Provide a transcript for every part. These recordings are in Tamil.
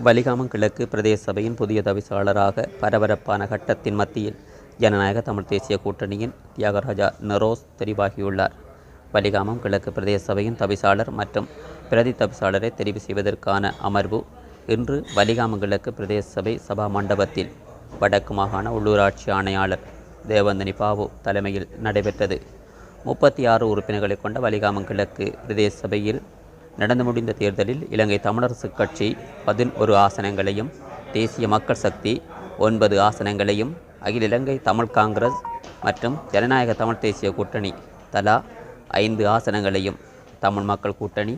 வலிகாமம் கிழக்கு பிரதேச சபையின் புதிய தவிசாளராக பரபரப்பான கட்டத்தின் மத்தியில் ஜனநாயக தமிழ் தேசிய கூட்டணியின் தியாகராஜா நெரோஸ் தெரிவாகியுள்ளார். வலிகாமம் கிழக்கு பிரதேச சபையின் தவிசாளர் மற்றும் பிரதி தவிசாளரை தெரிவு செய்வதற்கான அமர்வு இன்று வலிகாமம் கிழக்கு பிரதேச சபை சபா மண்டபத்தில் வடக்கு மாகாண உள்ளூராட்சி ஆணையாளர் தேவந்தனி பாபு தலைமையில் நடைபெற்றது. முப்பத்தி ஆறு உறுப்பினர்களை கொண்ட வலிகாமம் கிழக்கு பிரதேச சபையில் நடந்து முடிந்த தேர்தலில் இலங்கை தமிழரசு கட்சி பதினொரு ஆசனங்களையும் தேசிய மக்கள் சக்தி ஒன்பது ஆசனங்களையும் அகில இலங்கை தமிழ் காங்கிரஸ் மற்றும் ஜனநாயக தமிழ் தேசிய கூட்டணி தலா ஐந்து ஆசனங்களையும் தமிழ் மக்கள் கூட்டணி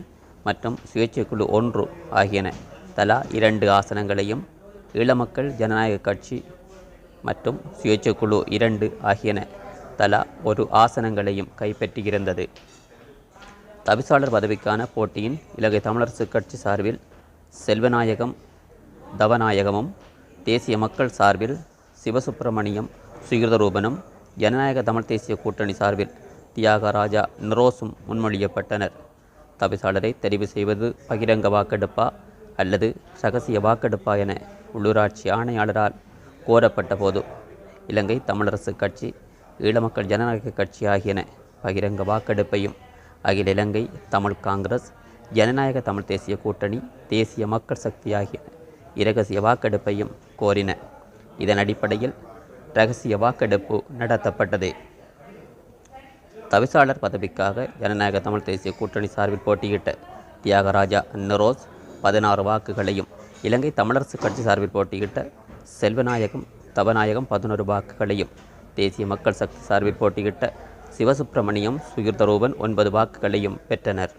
மற்றும் சுயேட்சை குழு ஒன்று ஆகியன. தலா இரண்டு ஆசனங்களையும் ஈழமக்கள் ஜனநாயக கட்சி மற்றும் சுயேட்சை குழு இரண்டு ஆகியன. தலா ஒரு ஆசனங்களையும் கைப்பற்றியிருந்தது. தவிசாளர் பதவிக்கான போட்டியின் இலங்கை தமிழரசு கட்சி சார்பில் செல்வநாயகம் தவநாயகமும் தேசிய மக்கள் சார்பில் சிவசுப்பிரமணியம் சுகிருதரூபனும் ஜனநாயக தமிழ் தேசிய கூட்டணி சார்பில் தியாகராஜா நிரோஸும் முன்மொழியப்பட்டனர். தவிசாளரை தெரிவு செய்வது பகிரங்க வாக்கெடுப்பா அல்லது ரகசிய வாக்கெடுப்பா என உள்ளூராட்சி ஆணையாளரால் கோரப்பட்ட போது இலங்கை தமிழரசுக் கட்சி ஈழமக்கள் ஜனநாயக கட்சி ஆகியன பகிரங்க வாக்கெடுப்பையும் அகில இலங்கை தமிழ் காங்கிரஸ் ஜனநாயக தமிழ் தேசிய கூட்டணி தேசிய மக்கள் சக்தி ஆகிய இரகசிய வாக்கெடுப்பையும் கோரின. இதன் அடிப்படையில் ரகசிய வாக்கெடுப்பு நடத்தப்பட்டது. தவிசாளர் பதவிக்காக ஜனநாயக தமிழ் தேசிய கூட்டணி சார்பில் போட்டியிட்ட தியாகராஜா நரோஸ் பதினாறு வாக்குகளையும் இலங்கை தமிழரசு கட்சி சார்பில் போட்டியிட்ட செல்வநாயகம் தவநாயகம் பதினொரு வாக்குகளையும் தேசிய மக்கள் சக்தி சார்பில் போட்டியிட்ட சிவசுப்பிரமணியம் சுகிர்தரூபன் ஒன்பது வாக்குகளையும் பெற்றனர்.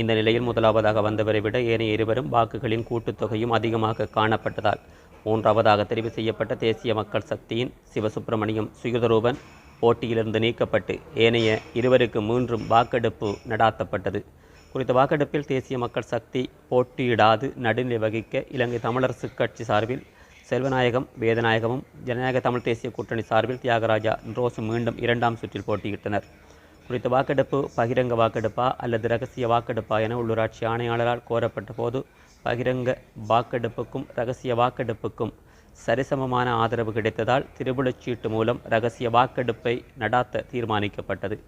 இந்த நிலையில் முதலாவதாக வந்தவரை விட ஏனைய இருவரும் வாக்குகளின் கூட்டுத்தொகையும் அதிகமாக காணப்பட்டதால் மூன்றாவதாக தெரிவு செய்யப்பட்ட தேசிய மக்கள் சக்தியின் சிவசுப்பிரமணியம் சுகிர்தரூபன் போட்டியிலிருந்து நீக்கப்பட்டு ஏனைய இருவருக்கு மூன்றும் வாக்கெடுப்பு நடாத்தப்பட்டது. குறித்த வாக்கெடுப்பில் தேசிய மக்கள் சக்தி போட்டியிடாது நடுநிலை வகிக்க இலங்கை தமிழரசுக் கட்சி சார்பில் செல்வநாயகம் வேதநாயகமும் ஜனநாயக தமிழ் தேசிய கூட்டணி சார்பில் தியாகராஜா ரோசு மீண்டும் இரண்டாம் சுற்றில் போட்டியிட்டனர். குறித்த வாக்கெடுப்பு பகிரங்க வாக்கெடுப்பா அல்லது ரகசிய வாக்கெடுப்பா என உள்ளூராட்சி ஆணையாளரால் கோரப்பட்ட போது பகிரங்க வாக்கெடுப்புக்கும் ரகசிய வாக்கெடுப்புக்கும் சரிசமமான ஆதரவு கிடைத்ததால் திருபுழச்சீட்டு மூலம் ரகசிய வாக்கெடுப்பை நடாத்த தீர்மானிக்கப்பட்டது.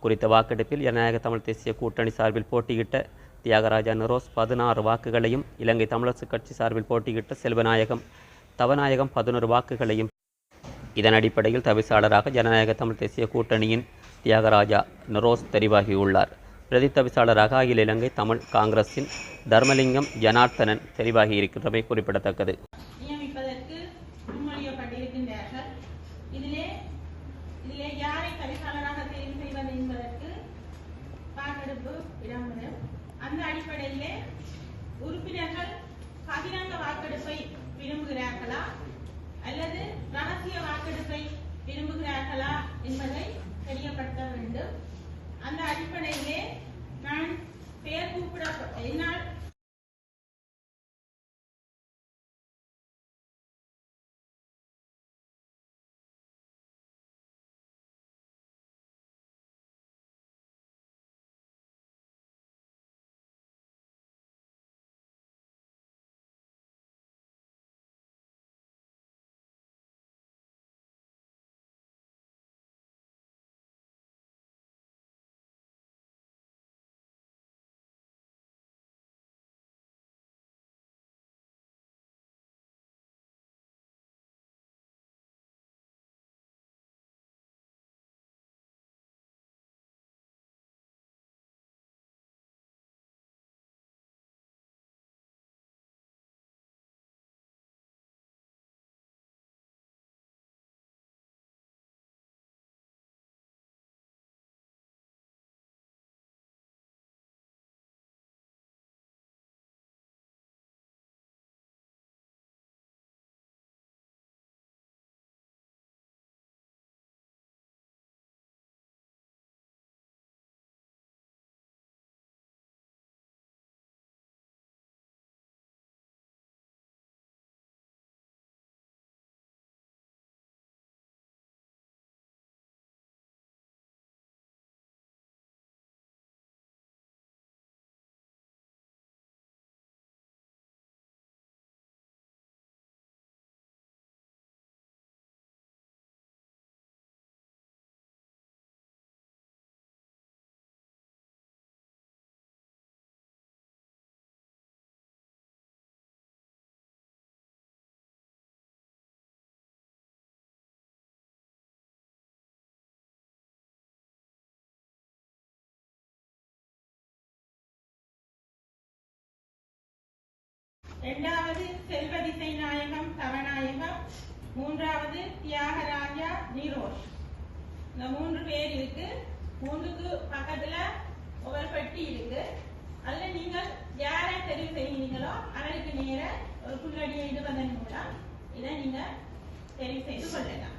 குறித்த வாக்கெடுப்பில் ஜனநாயக தமிழ் தேசிய கூட்டணி சார்பில் போட்டியிட்ட தியாகராஜா நரோஸ் பதினாறு வாக்குகளையும் இலங்கை தமிழரசுக் கட்சி சார்பில் போட்டியிட்ட செல்வநாயகம் தவநாயகம் பதினொரு வாக்குகளையும் இதன் அடிப்படையில் தவிசாளராக ஜனநாயக தமிழ் தேசிய கூட்டணியின் தியாகராஜா நரோஸ் தெரிவாகியுள்ளார். பிரதி தவிசாளராக அகில இலங்கை தமிழ் காங்கிரஸின் தர்மலிங்கம் ஜனார்த்தனன் தெரிவாகியிருக்கின்றமை குறிப்பிடத்தக்கது நியமிப்பதற்கு முன்மொழியப்பட்டிருக்கின்றார்கள் இதிலே இதிலே யாரை பரிசாளராக தெரிவு செய்வது என்பதற்கு வாக்கெடுப்பு இடம்பெறும் அந்த அடிப்படையிலே உறுப்பினர்கள் பகிரங்க வாக்கெடுப்பை விரும்புகிறார்களா அல்லது ரகசிய வாக்கெடுப்பை விரும்புகிறார்களா என்பதை தெரியப்படுத்த வேண்டும் அந்த அடிப்படையிலே இரண்டாவது செல்வதிசை நாயகம் தவநாயகம். மூன்றாவது தியாகராஜா நிரோஷ். இந்த மூன்று பேர் இருக்கு. மூன்றுக்கு பக்கத்துல ஒரு பெட்டி இருக்கு. அதுல நீங்கள் யாரை தெரிவு செய்கிறீங்களோ அவருக்கு நேர ஒரு புல்லடியை இடுவதன் மூலம் இதை நீங்க தெரிவு செய்து கொள்ளலாம்.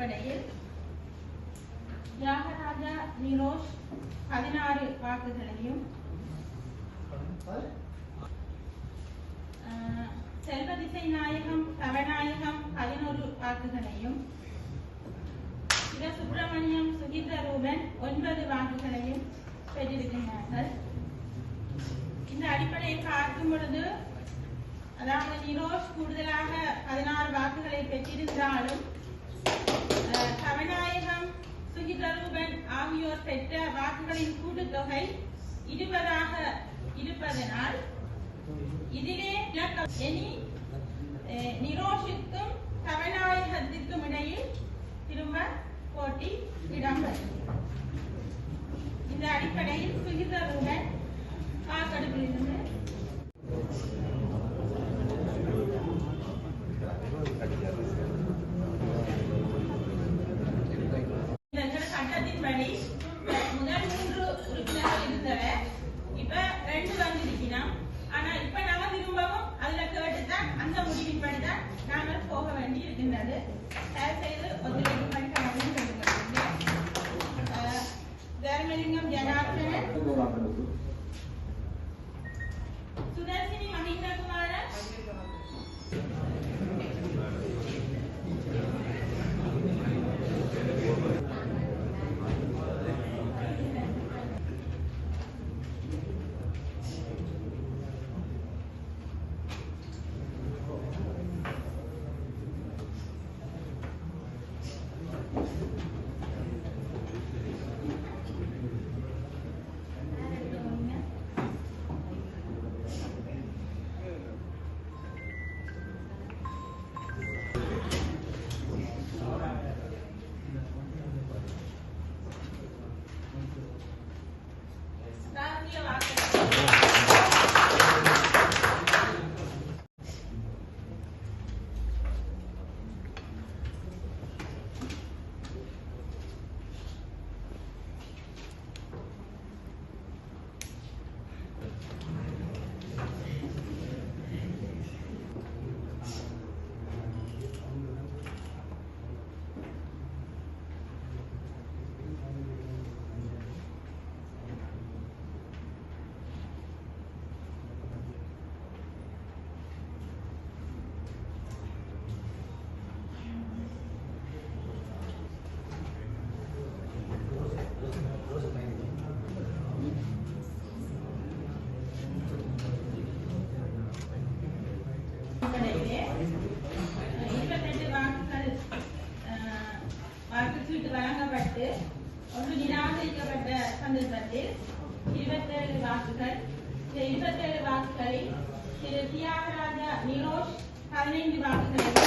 அடிப்படையில் தியாகராஜா நிரோஷ் பதினாறு வாக்குகளையும் செல்வதிசை நாயகம் தவநாயகம் பதினோரு வாக்குகளையும் சிவ சுப்பிரமணியம் சுகித ரூபன் ஒன்பது வாக்குகளையும் பெற்றிருக்கின்றார்கள். இந்த அடிப்படையை பார்க்கும் பொழுது அதாவது நிரோஷ் கூடுதலாக பதினாறு வாக்குகளை பெற்றிருந்தாலும் கவநாயகம் சுகிதரூபன் ஆகியோர் பெற்ற வாக்குகளின் கூட்டுத்தொகை இருபதாக இருப்பதனால் இதிலே எனி அஹ், நிரோஷுக்கும் கவநாயகத்திற்கும் இடையில் இருபத்தெட்டு வாக்குகள் வாக்குச்சீட்டு வழங்கப்பட்டு ஒன்று நிராகரிக்கப்பட்ட சந்தர்ப்பத்தில் இருபத்தேழு வாக்குகள் இருபத்தேழு வாக்குகளில் திரு தியாகராஜா நிரோஷ் பதினைந்து வாக்குகளில்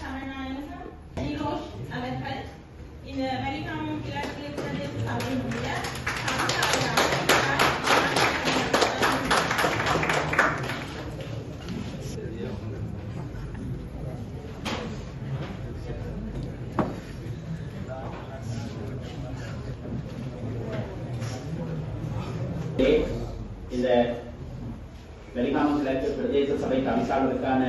சரணாயகம் நிரோஷ் அவர்கள் இந்த வலிகாமம் கிழக்கு பிரதேச சபையினுடைய இந்த வெளிகாமம் கிழக்கு பிரதேச சபை தவிசாளருக்கான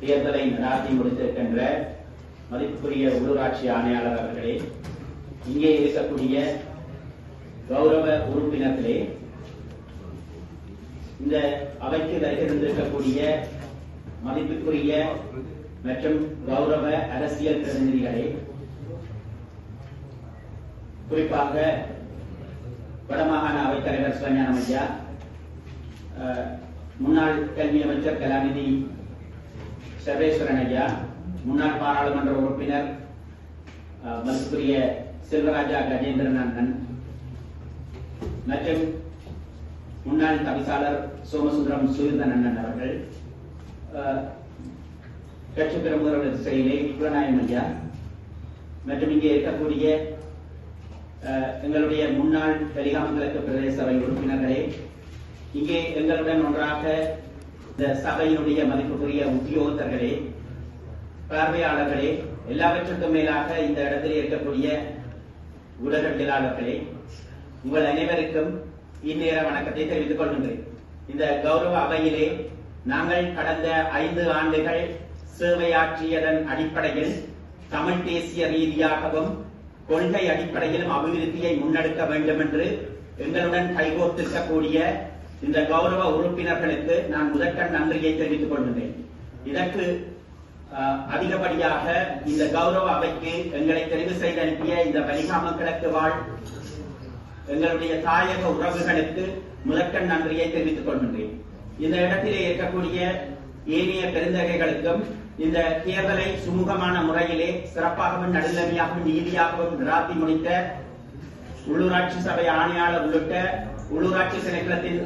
தேர்தலை நடாத்தி முடித்திருக்கின்ற மதிப்புக்குரிய உள்ளூராட்சி ஆணையாளர் அவர்களே இங்கே இருக்கக்கூடிய கௌரவ உறுப்பினர்களே இந்த அவைக்கு வருகின்றிருக்கக்கூடிய மதிப்புக்குரிய மற்றும் கௌரவ அரசியல் பிரதிநிதிகளே குறிப்பாக வடமாகாண அவைத்தலைவர் சிவஞானம் ஐயா அஹ், முன்னாள் கல்வி அமைச்சர் கலாநிதி சர்வேஸ்வரன் ஐயா முன்னாள் பாராளுமன்ற உறுப்பினர் மதிப்புரிய செல்வராஜா கஜேந்திரன் அண்ணன் மற்றும் முன்னாள் தவிசாளர் சோமசுந்தரம் சுயுதன் அண்ணன் அவர்கள் கட்சி பிரமுகர்கள் திசையிலே புலனாயம் ஐயா மற்றும் இங்கே இருக்கக்கூடிய எங்களுடைய முன்னாள் வெளிகாமங்களுக்கு பிரதேச சபை உறுப்பினர்களே இங்கே எங்களுடன் ஒன்றாக இந்த சபையினுடைய மதிப்புக்குரிய உத்தியோகத்தர்களே பார்வையாளர்களே எல்லாவற்றுக்கும் மேலாக இந்த இடத்தில் இருக்கக்கூடிய ஊடகவியலாளர்களே உங்கள் அனைவருக்கும் இந்நேர வணக்கத்தை தெரிவித்துக் கொள்கின்றேன். இந்த கௌரவ அவையிலே நாங்கள் கடந்த ஐந்து ஆண்டுகள் சேவையாற்றியதன் அடிப்படையில் தமிழ் தேசிய ரீதியாகவும் கொள்கை அடிப்படையிலும் அபிவிருத்தியை முன்னெடுக்க வேண்டும் என்று எங்களுடன் கைகோர்த்திருக்கக்கூடிய இந்த கௌரவ உறுப்பினர்களுக்கு நான் முதற்கண் நன்றியை தெரிவித்துக் கொள்கின்றேன். இதற்கு அஹ், அதிகப்படியாக இந்த கௌரவ அவைக்கு எங்களை தெரிவு செய்து அனுப்பிய இந்த வலிகாம கிழக்கு வாழ் எங்களுடைய தாயக உறவுகளுக்கு முதற்கண் நன்றியை தெரிவித்துக் கொள்கின்றேன். இந்த இடத்திலே இருக்கக்கூடிய ஏனைய பெருந்தகைகளுக்கும் இந்த தேர்தலை சுமூகமான முறையிலே சிறப்பாகவும் நடுநிலைமையாகவும் நீதியாகவும் நிராத்தி முடித்த உள்ளூராட்சி சபை ஆணையாளர் உள்ளிட்ட உள்ளூராட்சி திணைக்களத்தின்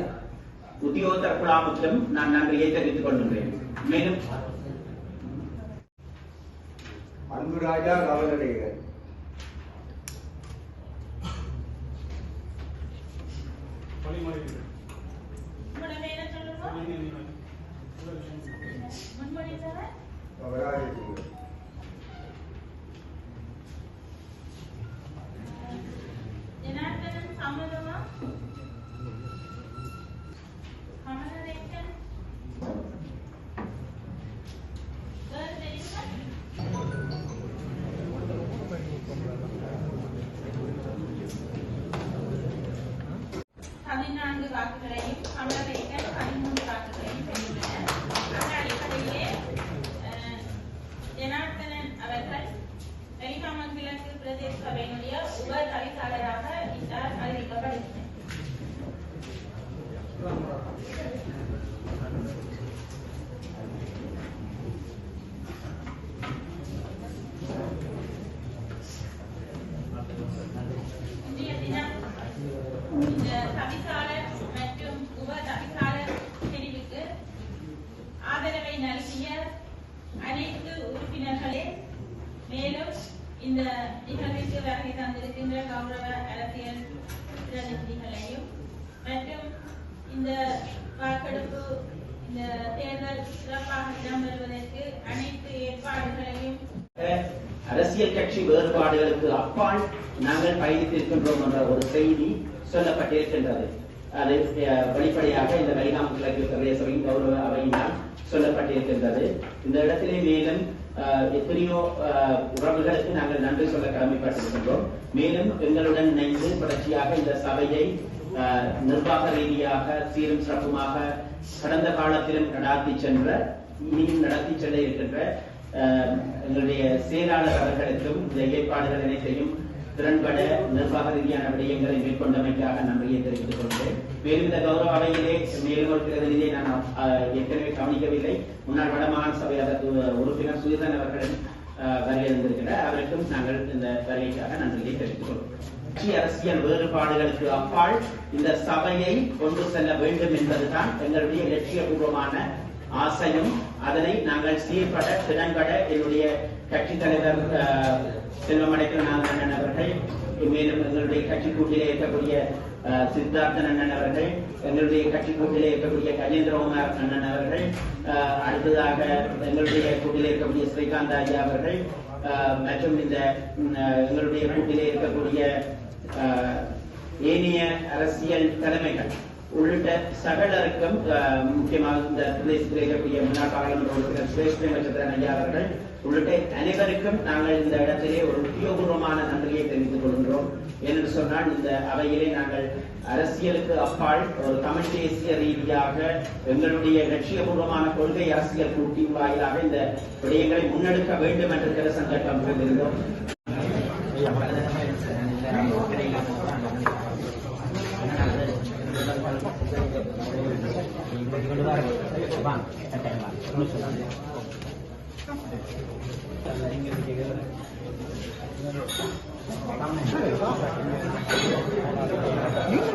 உத்தியோகத்தர் குழாமுக்கும் நான் நன்றியை தெரிவித்துக் கொள்கின்றேன். மேலும் அன்பு ராஜா கவலடைகள் உங்களோட பேரை சொல்லுங்க முன்மொழிந்தவர் கவராஜசிங்க ஜனார்தனன் சம்மதமா கமலரேக்கன் வேறு தெரியுமா பதினான்கு வாக்குகளையும் கமலரேக்கன் பதிமூன்று வாக்குகளையும் பெற்றுள்ளனர் அந்த அடிப்படையிலே அஹ், ஜனார்தனன் அவர்கள் வெளிகாமம் கிழக்கு பிரதேச சபையினுடைய உப தவிசாளராக இட்டார் அறிவிக்கப்படுகிறார் இன்றைய தினம் இந்த தவிசாளர் மற்றும் உப தவிசாளர் தெரிவுக்கு ஆதரவை நல்கிய அனைத்து உறுப்பினர்களே மேலும் இந்த நிகழ்விற்கு வருகை தந்திருக்கின்ற கௌரவ அரசியல் பிரதிநிதிகளையும் மற்றும் இந்த வாக்கெடுப்பு இந்த தேர்தல் சிறப்பாக இடம்பெறுவதற்கு அனைத்து ஏற்பாடுகளையும் அரசியல் கட்சி வேறுபாடுகளுக்கு அப்பால் நாங்கள் பயணித்திருக்கின்றோம் என்ற ஒரு செய்தி சொல்லப்பட்டிருக்கின்றது. அது அஹ், வெளிப்படையாக இந்த வலிகாம கிழக்கு பிரதேசவின் கௌரவ அவையினால் சொல்லப்பட்டிருக்கின்றது. இந்த இடத்திலே மேலும் அஹ், எத்தனையோ அஹ், உறவுகளுக்கு நாங்கள் நன்றி சொல்ல கடமைப்பட்டிருக்கின்றோம். மேலும் எங்களுடன் இணைந்து தொடர்ச்சியாக இந்த சபையை நிர்வாக ரீதியாக சீரும் சிறப்புமாக கடந்த காலத்திலும் நடாத்தி சென்ற இனியும் நடத்தி செல்ல இருக்கின்ற அஹ், எங்களுடைய செயலாளர் அவர்களுக்கும் இந்த ஏற்பாடுகள் அனைத்தையும் திறன்பட நிர்வாக ரீதியான விடயங்களை மேற்கொண்டமைக்காக நன்றியை தெரிவித்துக் கொள்கிறேன். மேலும் இந்த கௌரவ அவையிலே மேலும் ஒரு பிரதிநிதியை நான் அஹ், ஏற்கனவே கவனிக்கவில்லை. முன்னாள் வடமாகாண சபை அதற்கு உறுப்பினர் சுயதன் அவர்கள் வருகை தந்திருக்கிறார். அவருக்கும் நாங்கள் இந்த வருகைக்காக நன்றியை தெரிவித்துக் கொள்கிறோம். கட்சி அரசியல் வேறுபாடுகளுக்கு அப்பால் இந்த சபையை கொண்டு செல்ல வேண்டும் என்பதுதான் எங்களுடைய லட்சியபூர்வமான ஆசையும். அதனை நாங்கள் சீர்பட திறன்பட என்னுடைய கட்சி தலைவர் அஹ், செல்வமடைக்கல் நாகண்ணன் அவர்கள் மேலும் எங்களுடைய கட்சி கூட்டிலே இருக்கக்கூடிய அஹ், சித்தார்த்தன் அண்ணன் அவர்கள் எங்களுடைய கட்சி கூட்டிலே இருக்கக்கூடிய கஜேந்திரகுமார் அண்ணன் அவர்கள் அஹ், அடுத்ததாக எங்களுடைய கூட்டிலே இருக்கக்கூடிய ஸ்ரீகாந்த் ஐயா அவர்கள் அஹ், மற்றும் இந்த அஹ், எங்களுடைய கூட்டிலே இருக்கக்கூடிய ஏனைய அரசியல் தலைமைகள் உள்ளிட்ட சகலருக்கும் முக்கியமாக இந்த பிரதேசத்தில் இருக்கக்கூடிய முன்னாள் பாராளுமன்ற உறுப்பினர் சுரேஷ் பிரேமச்சந்திரன் ஐயா அவர்கள் உள்ளிட்ட அனைவருக்கும் நாங்கள் இந்த இடத்திலே ஒரு உத்தியோகபூர்வமான நன்றியை தெரிவித்துக் கொள்கின்றோம். என்று சொன்னால் இந்த அவையிலே நாங்கள் அரசியலுக்கு அப்பால் ஒரு தமிழ் தேசிய ரீதியாக எங்களுடைய லட்சியபூர்வமான கொள்கை அரசியல் கூட்டின் வாயிலாக இந்த விடயங்களை முன்னெடுக்க வேண்டும் என்று 办了，太可怜了，不。